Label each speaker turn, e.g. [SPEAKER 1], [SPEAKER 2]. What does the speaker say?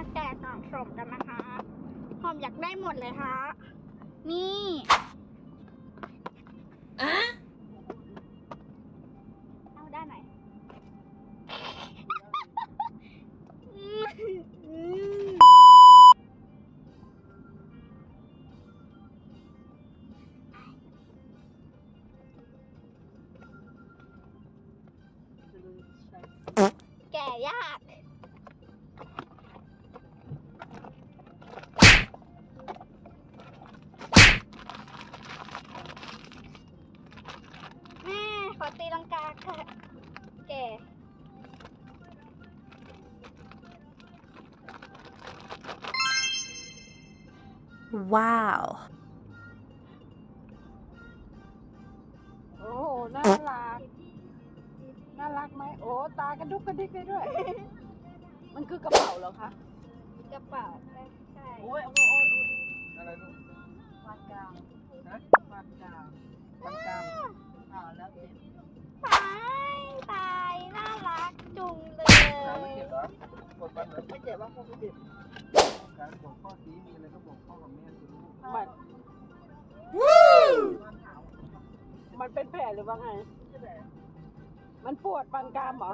[SPEAKER 1] มาชมกันนะคะหอมอยากได้หมดเลยฮะนี่เอาได้ไหนอืมแก่ยาก แม่ขอ ตีลังกาค่ะ แก่
[SPEAKER 2] Wow.
[SPEAKER 3] โอ้โห น่ารัก น่ารักไหม โอ้ ตากระดุกกระดิกได้ด้วย มันคือกระเป๋าเหรอคะ
[SPEAKER 1] กระเป๋า ใช่
[SPEAKER 3] โอ้ยโอ้ยโอ้ยโอ้ย
[SPEAKER 4] อะไรลูก ไม่เจ็บเกดฟันเหรอ
[SPEAKER 3] ไม่เจ็บว่าคงไม่เจ็บ
[SPEAKER 4] การบอกข้อสีมีอะไรก็บอกพ่อกับแม่สิลูก
[SPEAKER 3] มันมันเป็นแผลหรือว่าไง มันปวดปานกลางเหรอ